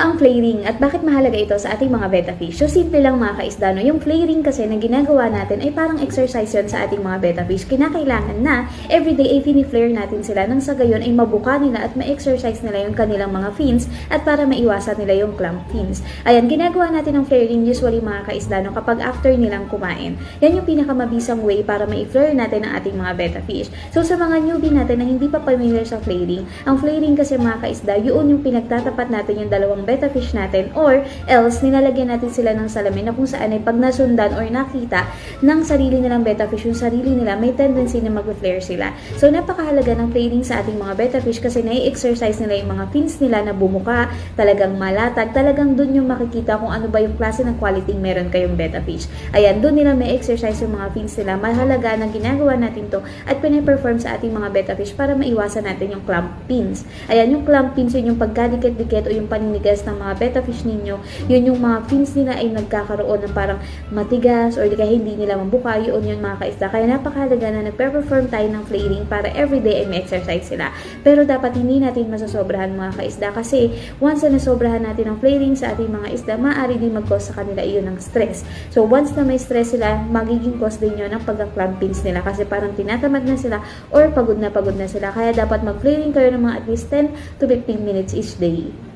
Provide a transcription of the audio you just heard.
ba ang flaring at bakit mahalaga ito sa ating mga betta fish? So simple lang mga kaisda, no? Yung flaring kasi na ginagawa natin ay parang exercise yun sa ating mga betta fish. Kinakailangan na everyday ay fini-flare natin sila nang sa gayon ay mabuka nila at ma-exercise nila yung kanilang mga fins at para maiwasan nila yung clamp fins. Ayan, ginagawa natin ang flaring usually mga kaisda, no? Kapag after nilang kumain. Yan yung pinakamabisang way para ma-flare natin ang ating mga betta fish. So sa mga newbie natin na hindi pa familiar sa flaring, ang flaring kasi mga kaisda, yun yung pinagtatapat natin yung dalawang betta fish natin or else nilalagyan natin sila ng salamin na kung saan ay pag nasundan or nakita ng sarili nilang betta fish, yung sarili nila may tendency na mag-flare sila. So napakahalaga ng flaring sa ating mga betta fish kasi nai-exercise nila yung mga fins nila na bumuka, talagang malatag, talagang dun yung makikita kung ano ba yung klase ng quality meron kayong betta fish. Ayan, dun nila may exercise yung mga fins nila. Mahalaga na ginagawa natin to at pinaperform sa ating mga betta fish para maiwasan natin yung clamp pins. Ayan, yung clamp pins yun yung pagkadikit-dikit o yung paninigas ng mga betta fish ninyo. Yun yung mga fins nila ay nagkakaroon ng parang matigas or kaya hindi nila mabuka. Yun yun mga kaisda. Kaya napakahalaga na nagpe-perform tayo ng flaring para everyday ay may exercise sila. Pero dapat hindi natin masasobrahan mga kaisda kasi once na nasobrahan natin ang flaring sa ating mga isda, maaari din mag-cause sa kanila iyon ng stress. So once na may stress sila, magiging cause din yun ng pagka-clampings nila kasi parang tinatamad na sila or pagod na pagod na sila. Kaya dapat mag-flaring kayo ng mga at least 10 to 15 minutes each day.